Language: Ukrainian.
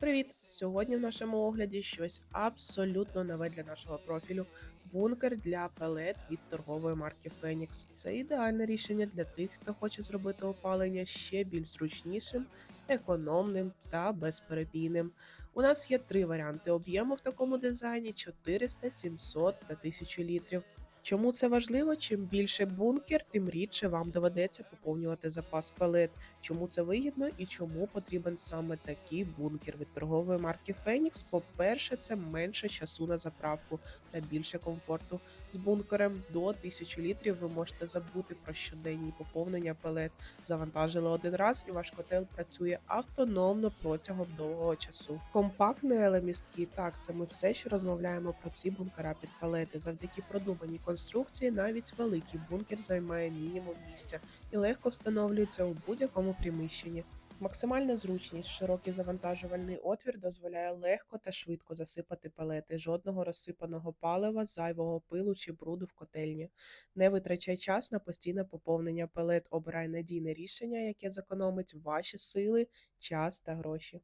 Привіт! Сьогодні в нашому огляді щось абсолютно нове для нашого профілю. Бункер для пелет від торгової марки Phoenix. Це ідеальне рішення для тих, хто хоче зробити опалення ще більш зручнішим, економним та безперебійним. У нас є три варіанти об'єму в такому дизайні: 400, 700 та 1000 літрів. Чому це важливо? Чим більше бункер, тим рідше вам доведеться поповнювати запас пелет. Чому це вигідно і чому потрібен саме такий бункер від торгової марки Phoenix? По-перше, це менше часу на заправку та більше комфорту. З бункером до 1000 літрів ви можете забути про щоденні поповнення пелет. Завантажили один раз, і ваш котел працює автономно протягом довгого часу. Компактний, але місткий. Так, це ми все ще розмовляємо про ці бункера під палети. Завдяки продуманій конструкції, навіть великий бункер займає мінімум місця і легко встановлюється у будь-якому приміщенні. Максимальна зручність, широкий завантажувальний отвір дозволяє легко та швидко засипати палети, жодного розсипаного палива, зайвого пилу чи бруду в котельні. Не витрачай час на постійне поповнення палет, обирай надійне рішення, яке зекономить ваші сили, час та гроші.